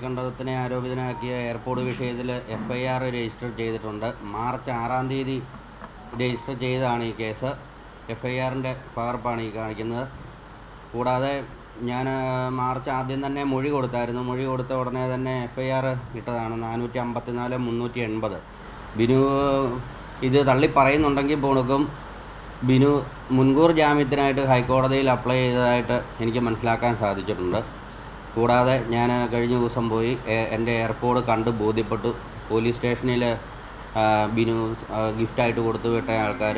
കണ്ടത്തിനെ ആരോപിതനാക്കിയ എയർപോർട്ട് വിഷയത്തിൽ F I R register ചെയ്തിട്ടുണ്ട്. മാർച്ച് ആറാം തീയതി രജിസ്റ്റർ ചെയ്തതാണ് ഈ കേസ്. എഫ് ഐ ആറിന്റെ പകർപ്പാണ് ഈ കാണിക്കുന്നത്. കൂടാതെ ഞാൻ മാർച്ച് ആദ്യം തന്നെ മൊഴി കൊടുത്തായിരുന്നു. മൊഴി കൊടുത്ത ഉടനെ തന്നെ എഫ് ഐ ആർ ഇട്ടതാണ്. നാനൂറ്റി അമ്പത്തിനാല് മുന്നൂറ്റി എൺപത് ബിനു ഇത് തള്ളി പറയുന്നുണ്ടെങ്കിൽ പോണക്കും. ബിനു മുൻകൂർ ജാമ്യത്തിനായിട്ട് ഹൈക്കോടതിയിൽ അപ്ലൈ ചെയ്തതായിട്ട് എനിക്ക് മനസ്സിലാക്കാൻ സാധിച്ചിട്ടുണ്ട്. കൂടാതെ ഞാൻ കഴിഞ്ഞ ദിവസം പോയി എന്റെ എയർപോർട്ട് കണ്ട് ബോധ്യപ്പെട്ടു. പോലീസ് സ്റ്റേഷനിൽ ബിനു ഗിഫ്റ്റായിട്ട് കൊടുത്തു വിട്ട ആൾക്കാർ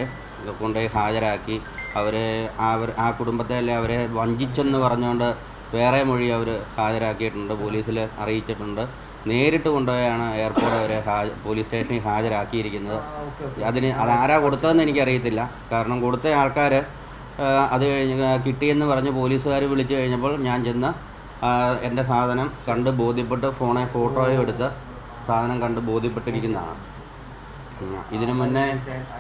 കൊണ്ടുപോയി ഹാജരാക്കി. അവരെ അവർ ആ കുടുംബത്തെ അല്ലെ അവരെ വഞ്ചിച്ചെന്ന് പറഞ്ഞുകൊണ്ട് വേറെ മൊഴി അവർ ഹാജരാക്കിയിട്ടുണ്ട് പോലീസിൽ അറിയിച്ചിട്ടുണ്ട്. നേരിട്ട് കൊണ്ടുപോയാണ് എയർപോർട്ട് അവരെ ഹാജ പോലീസ് സ്റ്റേഷനിൽ ഹാജരാക്കിയിരിക്കുന്നത്. അതിന് അതാരാ കൊടുത്തതെന്ന് എനിക്കറിയത്തില്ല. കാരണം കൊടുത്ത ആൾക്കാർ അത് കഴിഞ്ഞ് കിട്ടിയെന്ന് പറഞ്ഞ് പോലീസുകാർ വിളിച്ചു കഴിഞ്ഞപ്പോൾ ഞാൻ ചെന്ന് എന്റെ സാധനം കണ്ട് ബോധ്യപ്പെട്ട് ഫോണെ ഫോട്ടോയും എടുത്ത് സാധനം കണ്ട് ബോധ്യപ്പെട്ടിരിക്കുന്നതാണ്. ഇതിനു മുന്നേ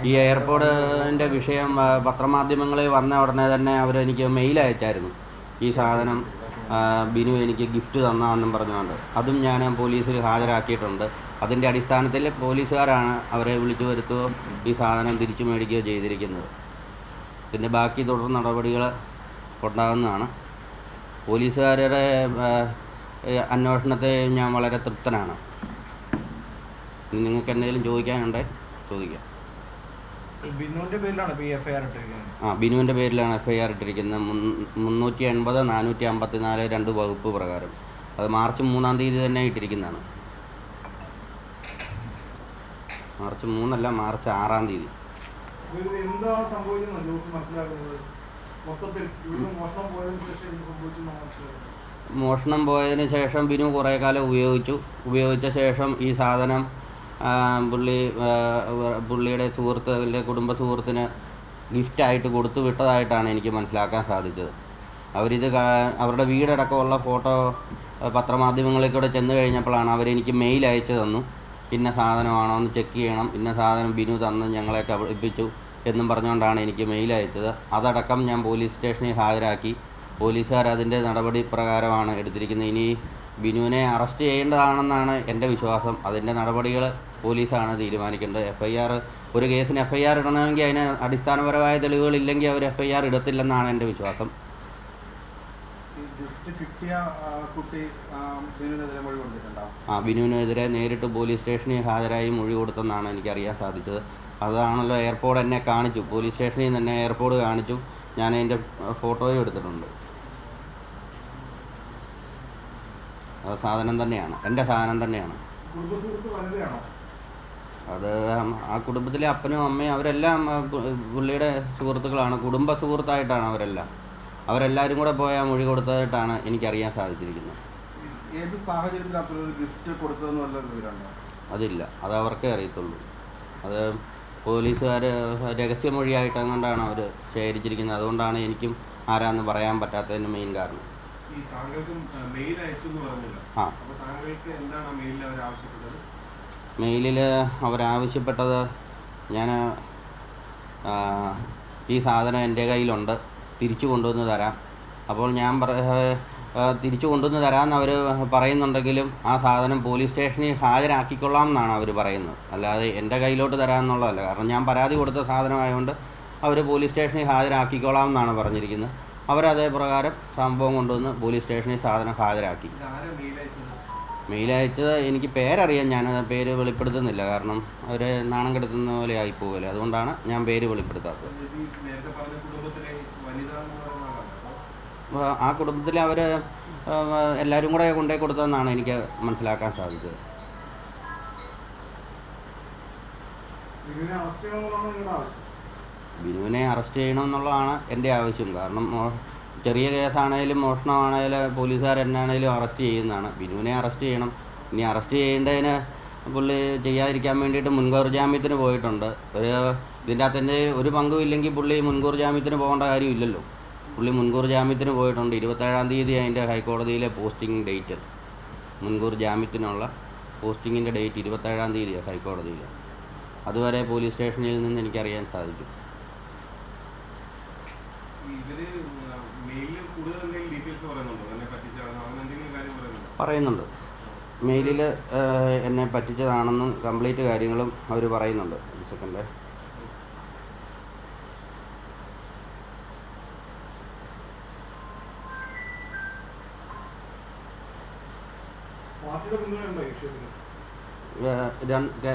ഈ എയർപോർട്ടിന്റെ വിഷയം പത്രമാധ്യമങ്ങളിൽ വന്ന ഉടനെ തന്നെ അവരെനിക്ക് മെയിൽ അയച്ചായിരുന്നു. ഈ സാധനം ബിനു എനിക്ക് ഗിഫ്റ്റ് തന്നാണെന്നും പറഞ്ഞുകൊണ്ട്. അതും ഞാൻ പോലീസിൽ ഹാജരാക്കിയിട്ടുണ്ട്. അതിന്റെ അടിസ്ഥാനത്തിൽ പോലീസുകാരാണ് അവരെ വിളിച്ചു വരുത്തുകയോ ഈ സാധനം തിരിച്ചു മേടിക്കുകയോ ചെയ്തിരിക്കുന്നത്. ഇതിന്റെ ബാക്കി തുടർ നടപടികൾ ഉണ്ടാകുന്നതാണ്. പോലീസുകാരുടെ അന്വേഷണത്തെ ഞാൻ വളരെ തൃപ്തനാണ്. നിങ്ങൾക്ക് എന്തെങ്കിലും ചോദിക്കാനുണ്ടേ? ചോദിക്കാം. ആ ബിനുവിന്റെ പേരിലാണ് എഫ് ഐ ആർ ഇട്ടിരിക്കുന്നത്. മുന്നൂറ്റി എൺപത് നാനൂറ്റി അമ്പത്തിനാല് രണ്ട് വകുപ്പ് പ്രകാരം. അത് മാർച്ച് മൂന്നാം തീയതി തന്നെ ഇട്ടിരിക്കുന്നതാണ്. മാർച്ച് മൂന്നല്ല മാർച്ച് ആറാം തീയതി. സംഭവിക്കുന്നത്? മോഷണം പോയതിനു ശേഷം ബിനു കുറേ കാലം ഉപയോഗിച്ചു. ഉപയോഗിച്ച ശേഷം ഈ സാധനം പുള്ളി പുള്ളിയുടെ സുഹൃത്ത് അല്ലെങ്കിൽ കുടുംബ സുഹൃത്തിന് ഗിഫ്റ്റായിട്ട് കൊടുത്തു വിട്ടതായിട്ടാണ് എനിക്ക് മനസ്സിലാക്കാൻ സാധിച്ചത്. അവരിത് അവരുടെ വീടടക്കമുള്ള ഫോട്ടോ പത്രമാധ്യമങ്ങളിൽ കൂടെ ചെന്ന് കഴിഞ്ഞപ്പോഴാണ് അവരെനിക്ക് മെയിൽ അയച്ചു തന്നു. ഇന്ന സാധനമാണോ എന്ന് ചെക്ക് ചെയ്യണം. ഇന്ന സാധനം ബിനു തന്ന് ഞങ്ങളെ കബളിപ്പിച്ചു. എന്നും പറഞ്ഞുകൊണ്ടാണ് എനിക്ക് മെയിൽ അയച്ചത്. അതടക്കം ഞാൻ പോലീസ് സ്റ്റേഷനിൽ ഹാജരാക്കി. പോലീസുകാർ അതിന്റെ നടപടി പ്രകാരമാണ് എടുത്തിരിക്കുന്നത്. ഇനി ബിനുവിനെ അറസ്റ്റ് ചെയ്യേണ്ടതാണെന്നാണ് എന്റെ വിശ്വാസം. അതിന്റെ നടപടികൾ പോലീസാണ് തീരുമാനിക്കേണ്ടത്. എഫ് ഐ ആർ ഒരു കേസിന് എഫ് ഐ ആർ ഇടണമെങ്കിൽ അതിന് അടിസ്ഥാനപരമായ തെളിവുകളില്ലെങ്കിൽ അവർ എഫ് ഐ ആർ ഇടത്തില്ലെന്നാണ് എന്റെ വിശ്വാസം. ആ ബിനുവിനെതിരെ നേരിട്ട് പോലീസ് സ്റ്റേഷനിൽ ഹാജരായി മൊഴി കൊടുത്തെന്നാണ് എനിക്കറിയാൻ സാധിച്ചത്. അതാണല്ലോ എയർപോർട്ട് എന്നെ കാണിച്ചു. പോലീസ് സ്റ്റേഷനിൽ നിന്ന് തന്നെ എയർപോർട്ട് കാണിച്ചു. ഞാൻ അതിന്റെ ഫോട്ടോയും എടുത്തിട്ടുണ്ട്. അത് സാധനം തന്നെയാണ്. എന്റെ സാധനം തന്നെയാണ്. അത് ആ കുടുംബത്തിലെ അപ്പനും അമ്മയും അവരെല്ലാം പുള്ളിയുടെ സുഹൃത്തുക്കളാണ്. കുടുംബ സുഹൃത്തായിട്ടാണ് അവരെല്ലാം. അവരെല്ലാവരും കൂടെ പോയ മൊഴി കൊടുത്തതായിട്ടാണ് എനിക്കറിയാൻ സാധിച്ചിരിക്കുന്നത്. ഏത് സാഹചര്യത്തിൽ ഗിഫ്റ്റ് കൊടുത്തതെന്ന് വല്ല അതില്ല. അത് അവർക്കേ അറിയത്തുള്ളൂ. അത് പോലീസുകാർ രഹസ്യമൊഴിയായിട്ട് അങ്ങോട്ടാണ് അവർ ശേഖരിച്ചിരിക്കുന്നത്. അതുകൊണ്ടാണ് എനിക്കും ആരാന്ന് പറയാൻ പറ്റാത്തതിന് മെയിൻ കാരണം. ആ മെയിലിൽ അവരാവശ്യപ്പെട്ടത് ഞാൻ ഈ സാധനം എന്റെ കയ്യിലുണ്ട്. തിരിച്ചു കൊണ്ടുവന്ന് തരാം. അപ്പോൾ ഞാൻ പറ തിരിച്ചു കൊണ്ടുവന്ന് തരാമെന്ന് അവർ പറയുന്നുണ്ടെങ്കിലും ആ സാധനം പോലീസ് സ്റ്റേഷനിൽ ഹാജരാക്കിക്കൊള്ളാം എന്നാണ് അവർ പറയുന്നത്. അല്ലാതെ എന്റെ കയ്യിലോട്ട് തരാമെന്നുള്ളതല്ല. കാരണം ഞാൻ പരാതി കൊടുത്ത സാധനമായതുകൊണ്ട് അവർ പോലീസ് സ്റ്റേഷനിൽ ഹാജരാക്കിക്കൊള്ളാം എന്നാണ് പറഞ്ഞിരിക്കുന്നത്. അവരതേ പ്രകാരം സംഭവം കൊണ്ടുവന്ന് പോലീസ് സ്റ്റേഷനിൽ സാധനം ഹാജരാക്കി. മെയിലയച്ചത് മെയിൽ അയച്ചത് എനിക്ക് പേരറിയാം ഞാൻ പേര് വെളിപ്പെടുത്തുന്നില്ല. കാരണം അവർ നാണം കെടുത്തുന്ന പോലെ ആയിപ്പോകല്ലേ അതുകൊണ്ടാണ് ഞാൻ പേര് വെളിപ്പെടുത്താത്തത്. ആ കുടുംബത്തിൽ അവർ എല്ലാവരും കൂടെ കൊണ്ടുപോയി കൊടുത്തതെന്നാണ് എനിക്ക് മനസ്സിലാക്കാൻ സാധിച്ചത്. ബിനുവിനെ അറസ്റ്റ് ചെയ്യണമെന്നുള്ളതാണ് എന്റെ ആവശ്യം. കാരണം ചെറിയ കേസാണേലും മോഷണമാണേലും പോലീസുകാർ എന്നാണേലും അറസ്റ്റ് ചെയ്യുന്നതാണ്. ബിനുവിനെ അറസ്റ്റ് ചെയ്യണം. ഇനി അറസ്റ്റ് ചെയ്യേണ്ടതിന് പുള്ളി ചെയ്യാതിരിക്കാൻ വേണ്ടിയിട്ട് മുൻകൂർ ജാമ്യത്തിന് പോയിട്ടുണ്ട്. ഒരു ഇതിന്റെ അകത്തിന്റെ ഒരു പങ്കുമില്ലെങ്കിൽ പുള്ളി മുൻകൂർ ജാമ്യത്തിന് പോകേണ്ട കാര്യമില്ലല്ലോ. പുള്ളി മുൻകൂർ ജാമ്യത്തിന് പോയിട്ടുണ്ട്. ഇരുപത്തേഴാം തീയതി അതിന്റെ ഹൈക്കോടതിയിലെ പോസ്റ്റിംഗ് ഡേറ്റ്. മുൻകൂർ ജാമ്യത്തിനുള്ള പോസ്റ്റിങ്ങിന്റെ ഡേറ്റ് ഇരുപത്തേഴാം തീയതിയാണ് ഹൈക്കോടതിയിൽ അതുവരെ പോലീസ് സ്റ്റേഷനിൽ നിന്ന് എനിക്കറിയാൻ സാധിക്കും. പറയുന്നുണ്ടോ? മെയിലിൽ എന്നെ പറ്റിച്ചതാണെന്നും കംപ്ലീറ്റ് കാര്യങ്ങളും അവർ പറയുന്നുണ്ട്. സെക്കൻഡ്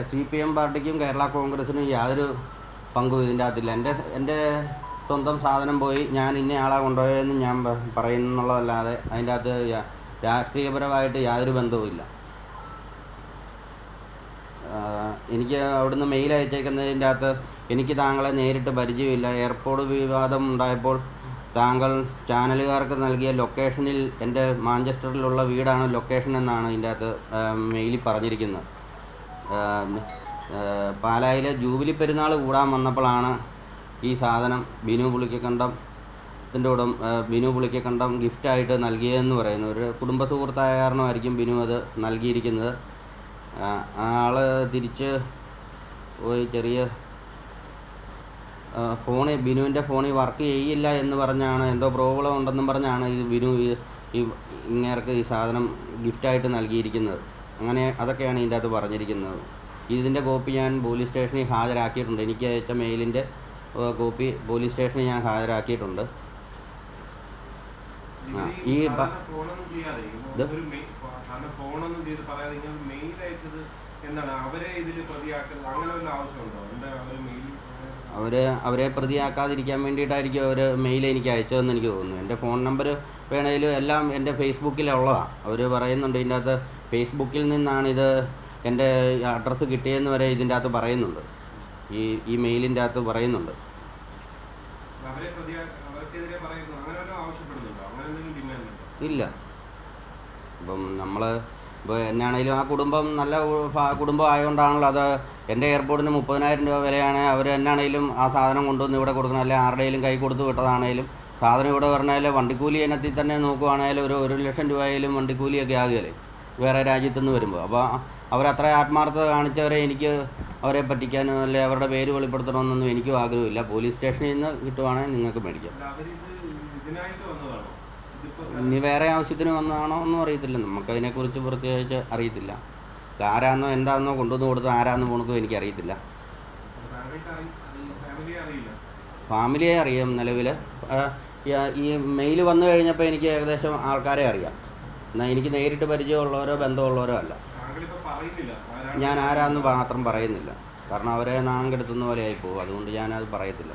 സി പി എം പാർട്ടിക്കും കേരള കോൺഗ്രസിനും യാതൊരു പങ്കും ഇതിന്റെ അകത്തില്ല. എന്റെ എന്റെ സ്വന്തം സാധനം പോയി ഞാൻ ഇന്ന ആളെ കൊണ്ടുപോയെന്ന് ഞാൻ പറയുന്നു പറയുന്നുള്ളതല്ലാതെ അതിന്റെ അകത്ത് രാഷ്ട്രീയപരമായിട്ട് യാതൊരു ബന്ധവുമില്ല എനിക്ക് അവിടുന്ന് മെയിൽ അയച്ചേക്കുന്നതിന്റെ അകത്ത് എനിക്ക് താങ്കളെ നേരിട്ട് പരിചയമില്ല. എയർപോർട്ട് വിവാദം ഉണ്ടായപ്പോൾ താങ്കൾ ചാനലുകാർക്ക് നൽകിയ ലൊക്കേഷനിൽ എന്റെ മാഞ്ചസ്റ്ററിലുള്ള വീടാണ് ലൊക്കേഷൻ എന്നാണ് ഇതിന്റെ അകത്ത് മെയിലിൽ പറഞ്ഞിരിക്കുന്നത്. പാലായിലെ ജൂബിലി പെരുന്നാൾ കൂടാൻ വന്നപ്പോഴാണ് ഈ സാധനം ബിനു പുളിക്കക്കണ്ടം ഇതിന്റെ കൂടെ ബിനു പുളിക്കക്കണ്ടം ഗിഫ്റ്റായിട്ട് നൽകിയതെന്ന് പറയുന്നു. ഒരു കുടുംബ സുഹൃത്തായ കാരണമായിരിക്കും ബിനു അത് നൽകിയിരിക്കുന്നത്. ആൾ തിരിച്ച് പോയി ചെറിയ ഫോണിൽ ബിനുവിന്റെ ഫോണിൽ വർക്ക് ചെയ്യില്ല എന്ന് പറഞ്ഞാണ് എന്തോ പ്രോബ്ലം ഉണ്ടെന്നും പറഞ്ഞാണ് ഈ ബിനു ഈ- ഇങ്ങേർക്ക് ഈ സാധനം ഗിഫ്റ്റായിട്ട് നൽകിയിരിക്കുന്നത്. അങ്ങനെ അതൊക്കെയാണ് ഇതിന്റെ അകത്ത് പറഞ്ഞിരിക്കുന്നത്. ഇതിന്റെ കോപ്പി ഞാൻ പോലീസ് സ്റ്റേഷനിൽ ഹാജരാക്കിയിട്ടുണ്ട്. എനിക്ക് അയച്ച മെയിലിന്റെ കോപ്പി പോലീസ് സ്റ്റേഷനിൽ ഞാൻ ഹാജരാക്കിയിട്ടുണ്ട്. ആ, ഈ എന്താണ്? അവരെ ഇതിൽ പ്രതിയാക്കുന്നത് അങ്ങനെ വല്ല ആവശ്യമുണ്ടോ? എന്താ അവർ മെയിൽ അവർ അവരെ പ്രതിയാക്കാതിരിക്കാൻ വേണ്ടിയിട്ടായിരിക്കും അവർ മെയിൽ എനിക്ക് അയച്ചതെന്ന് എനിക്ക് തോന്നുന്നു. എന്റെ ഫോൺ നമ്പർ വേണേലും എല്ലാം എന്റെ ഫേസ്ബുക്കിലുള്ളതാണ് അവർ പറയുന്നുണ്ട് ഇതിന്റെ അകത്ത് ഫേസ്ബുക്കിൽ നിന്നാണ് ഇത് എന്റെ അഡ്രസ്സ് കിട്ടിയെന്ന് വരെ ഇതിന്റെ അകത്ത് പറയുന്നുണ്ട്. ഈ ഈ മെയിലിന്റെ അകത്ത് പറയുന്നുണ്ട്. ഇല്ല. അപ്പം നമ്മൾ ഇപ്പോൾ എന്നാണെങ്കിലും ആ കുടുംബം നല്ല കുടുംബം ആയതുകൊണ്ടാണല്ലോ അത്. എന്റെ എയർപോർട്ടിന് മുപ്പതിനായിരം രൂപ വിലയാണ്. അവർ എന്നാണെങ്കിലും ആ സാധനം കൊണ്ടുവന്ന് ഇവിടെ കൊടുക്കണം അല്ലെങ്കിൽ ആരുടെയും കൈ കൊടുത്ത് വിട്ടതാണേലും. സാധനം ഇവിടെ പറഞ്ഞാൽ വണ്ടിക്കൂലി ഇനത്തിൽ തന്നെ നോക്കുവാണേലും ഒരു ഒരു ലക്ഷം രൂപയിലും വണ്ടിക്കൂലിയൊക്കെ ആകുകയല്ലേ വേറെ രാജ്യത്തു നിന്ന് വരുമ്പോൾ അപ്പോൾ അവരത്ര ആത്മാർത്ഥത കാണിച്ചവരെ എനിക്ക് അവരെ പറ്റിക്കാനോ അല്ലെ അവരുടെ പേര് വെളിപ്പെടുത്തണമെന്നൊന്നും എനിക്കും ആഗ്രഹമില്ല. പോലീസ് സ്റ്റേഷനിൽ നിന്ന് കിട്ടുവാണെങ്കിൽ നിങ്ങൾക്ക് മേടിക്കാം. ഇനി വേറെ ആവശ്യത്തിന് വന്നതാണോ ഒന്നും അറിയത്തില്ല. നമുക്കതിനെക്കുറിച്ച് പ്രത്യേകിച്ച് അറിയത്തില്ല. ആരാന്നോ എന്താണെന്നോ കൊണ്ടുവന്ന് കൊടുത്ത് ആരാന്ന് പോണക്കോ എനിക്കറിയത്തില്ല. ഫാമിലിയെ അറിയാം നിലവിൽ ഈ മെയിൽ വന്നു കഴിഞ്ഞപ്പോൾ എനിക്ക് ഏകദേശം ആൾക്കാരെ അറിയാം. എന്നാൽ എനിക്ക് നേരിട്ട് പരിചയമുള്ളവരോ ബന്ധമുള്ളവരോ അല്ല. ഞാൻ ആരാന്ന് മാത്രം പറയുന്നില്ല. കാരണം അവരെ നാണം കെടുത്തുന്ന പോലെ ആയിപ്പോവും അതുകൊണ്ട് ഞാനത് പറയത്തില്ല.